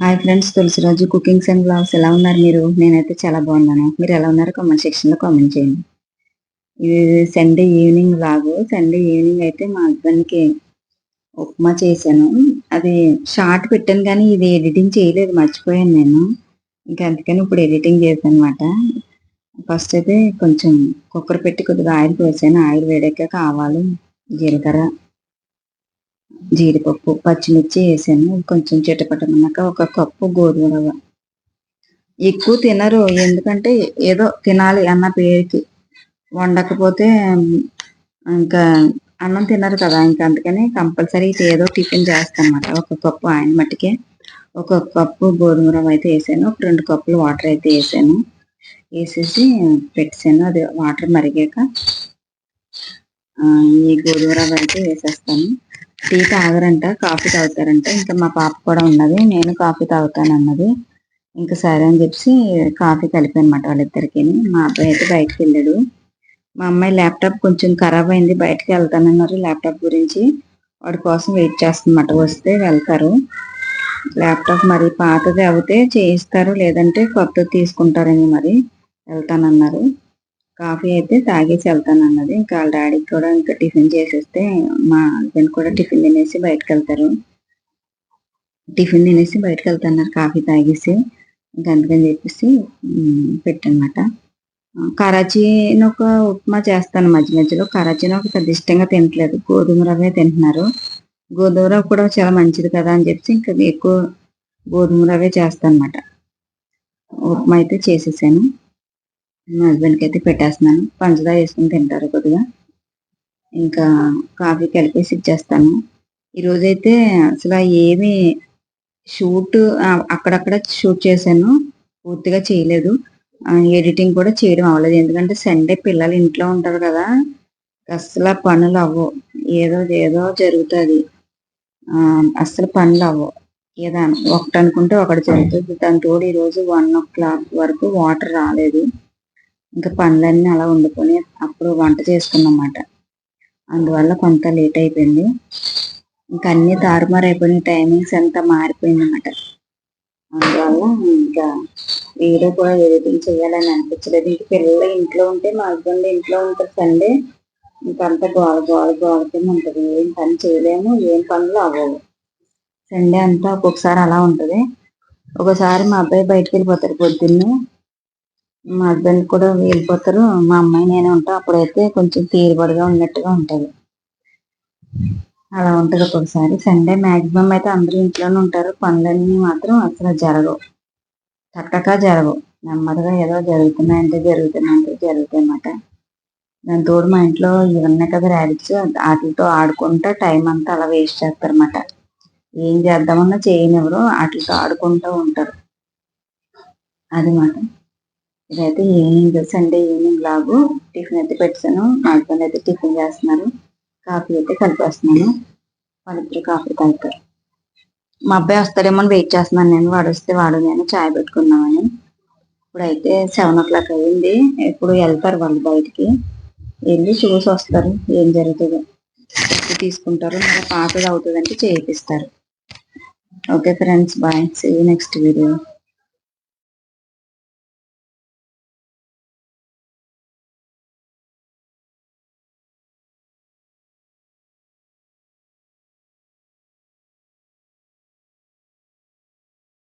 Hi friends Tulasiraju cookings and vlogs ఎలా ఉన్నారు మీరు? నేనైతే చాలా బాగున్నాను. మీరు ఎలా ఉన్నారు? కామెంట్ సెక్షన్లో కామెంట్ చేయండి. ఇది Sunday evening vlog Sunday evening అయితే మా హస్బెండ్కి ఉప్మా చేశాను. అది షార్ట్ పెట్టాను కానీ ఇది ఎడిటింగ్ చేయలేదు మర్చిపోయాను నేను. ఇంకా అందుకని ఇప్పుడు ఎడిటింగ్ చేశాను అనమాట ఫస్ట్ అయితే కొంచెం కుక్కర్ పెట్టి కొద్దిగా ఆయిల్ పోసాను. ఆయిల్ వేడాక కావాలి జీలకర్ర జీడిపప్పు పచ్చిమిర్చి వేసాను. కొంచెం చిటపటమన్నాక ఒక కప్పు గోధుమ రవ్వ ఎక్కువ తినరు ఎందుకంటే ఏదో తినాలి అన్న పేరుకి. వండకపోతే ఇంకా అన్నం తినరు కదా ఇంకా అందుకని కంపల్సరీ ఏదో టిఫిన్ చేస్తాను ఒక కప్పు ఆయన మట్టికే ఒక కప్పు గోధుమ రవ్వ అయితే వేసాను. ఒక రెండు కప్పులు వాటర్ అయితే వేసాను. వేసేసి పెట్టాను అది వాటర్ మరిగాక ఈ గోధుమ రవ్వ అయితే వేసేస్తాను. టీ తాగరంట కాఫీ తాగుతారంట. ఇంకా మా పాప కూడా ఉన్నది నేను కాఫీ తాగుతాను అన్నది. ఇంకా సరే అని చెప్పి కాఫీ కలిపానమాట వాళ్ళిద్దరికి. మా అబ్బాయి అయితే బయటకు వెళ్ళాడు. మా అమ్మాయి ల్యాప్టాప్ కొంచెం ఖరాబ్ అయింది బయటకు వెళ్తానన్నారు ల్యాప్టాప్ గురించి. వాడి కోసం వెయిట్ చేస్తున్నమాట వస్తే వెళ్తారు. ల్యాప్టాప్ మరి పాతది అవుతే చేయిస్తారు లేదంటే కొత్తది తీసుకుంటారని మరి వెళ్తానన్నారు. కాఫీ అయితే తాగేసి వెళ్తాను అన్నది ఇంకా వాళ్ళ డాడీకి కూడా ఇంకా టిఫిన్ చేసేస్తే మా హస్బెండ్ కూడా టిఫిన్ తినేసి బయటకు వెళ్తారు టిఫిన్ తినేసి బయటకు వెళ్తున్నారు కాఫీ తాగేసి. ఇంకా అందుకని చెప్పేసి పెట్టనమాట. కరాచీని ఒక ఉప్మా చేస్తాను మధ్య మధ్యలో. కరాచీని ఒక పెద్ద ఇష్టంగా తినట్లేదు. గోధుమ రవ్వే తింటున్నారు. గోధుమ రవ్వ కూడా చాలా మంచిది కదా అని చెప్పి ఇంకా ఎక్కువ గోధుమ రవ్వే చేస్తాను అనమాట ఉప్మా అయితే చేసేసాను. మా హస్బెండ్కి అయితే పెట్టేస్తున్నాను. పంచదార వేసుకుని తింటారు కొద్దిగా. ఇంకా కాఫీ కలిపేసి ఇచ్చేస్తాను ఈరోజైతే అసలు ఏమి షూట్ అక్కడక్కడ షూట్ చేశాను. పూర్తిగా చేయలేదు. ఎడిటింగ్ కూడా చేయడం అవ్వలేదు. ఎందుకంటే సండే పిల్లలు ఇంట్లో ఉంటారు కదా. అసలు పనులు అవ్వవు ఏదో ఏదో జరుగుతుంది. అసలు పనులు అవ్వవు ఏదో ఒకటి అనుకుంటే ఒకటి జరుగుతుంది. దాని తోడు ఈరోజు వన్ ఓ క్లాక్ వరకు వాటర్ రాలేదు. ఇంకా పనులన్నీ అలా వండుకొని అప్పుడు వంట చేసుకున్నమాట. అందువల్ల కొంత లేట్ అయిపోయింది. ఇంకా అన్ని తారుమారు అయిపోయిన టైమింగ్స్ అంతా మారిపోయింది అనమాట అందువల్ల ఇంకా వీడియో కూడా ఎడిటింగ్ చేయాలని అనిపించలేదు. ఇంక పిల్లలు ఇంట్లో ఉంటే మా హస్బెండ్ ఇంట్లో ఉంటుంది సండే ఇంకంతా గోడ గోడ గోడతో ఉంటుంది. ఏం పని చేయలేము ఏం పనులు అవ్వవు. సండే అంతా ఒక్కొక్కసారి అలా ఉంటుంది. ఒకసారి మా అబ్బాయి బయటకు వెళ్ళిపోతారు పొద్దున్నే. మా హస్బెండ్ కూడా వెళ్ళిపోతారు. మా అమ్మాయి నేనే ఉంటాం. అప్పుడైతే కొంచెం తీరుబడిగా ఉన్నట్టుగా ఉంటుంది. అలా ఉంటుంది ఒక్కొక్కసారి. సండే మాక్సిమం అయితే అందరూ ఇంట్లోనే ఉంటారు. పనులన్నీ మాత్రం అసలు జరగవు. చక్కగా జరగవు. నెమ్మదిగా ఏదో జరుగుతున్నాయంటే జరుగుతున్నాయంటే జరుగుతాయి అన్నమాట. దాని తోడు మా ఇంట్లో ఇవన్నీ కదా ర్యాబిట్స్ వాటితో ఆడుకుంటా టైం అంతా అలా వేస్ట్ చేస్తారన్నమాట ఏం చేద్దామన్నా చేయనివ్వరు. వాటితో ఆడుకుంటూ ఉంటారు. అది మాట. ఇదైతే ఈవినింగ్ సండే ఈవినింగ్ లాగు టిఫిన్ అయితే పెట్టాను మా హస్బెండ్ అయితే టిఫిన్ చేస్తున్నారు. కాఫీ అయితే కలిపేస్తున్నాను. వాళ్ళిద్దరు కాఫీ తాగుతారు. మా అబ్బాయి వస్తాడేమో అని వెయిట్ చేస్తున్నాను నేను. వాడు వస్తే వాడు నేను చాయ్ పెట్టుకున్నామని ఇప్పుడైతే సెవెన్ ఓ క్లాక్ అయింది. ఎప్పుడు వెళ్తారు వాళ్ళు బయటికి. వెళ్ళి చూసి వస్తారు? ఏం జరుగుతుందో? తీసుకుంటారు. మరి పాతది అవుతుందంటే చేయిస్తారు okay friends bye. See next video